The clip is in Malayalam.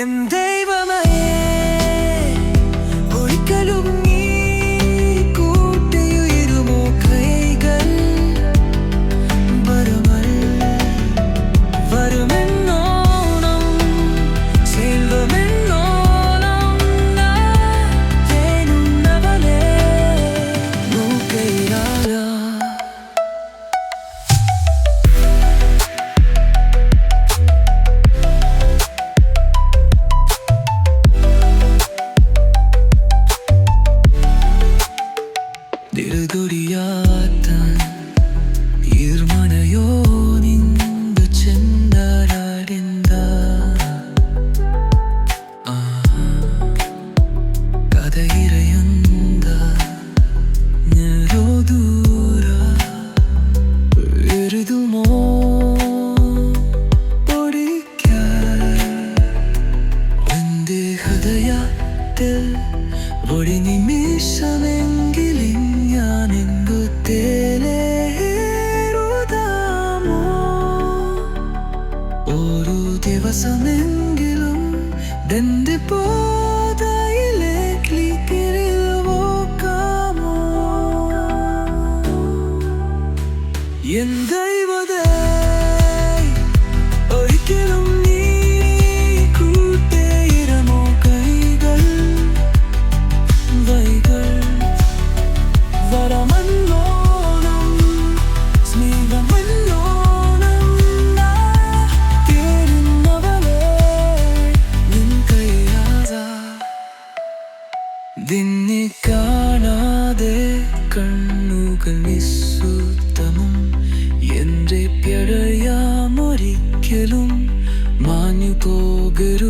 And they ദിൽദുരിയാത്താൻ ഈർമനയോ നിന്തു ചെന്താരാടിന്ത കഥയിരയുന്ത ഞരോ ദൂര എഴുതുമോ ഹൃദയത്തിൽ ഒരു നിമിഷമെങ്കിലും ഞാൻ എങ്കു തേലേറുതാമോ ഒരു ദിവസമെങ്കിലും എന്റെ പോതയിലേക്ക് പോകാമോ നിന്നെ കാണാതെ കണ്ണുകൾ നിസ്സുത്തമം. എന്റെ പിഴയാമൊരിക്കലും മാഞ്ഞു പോകരൂ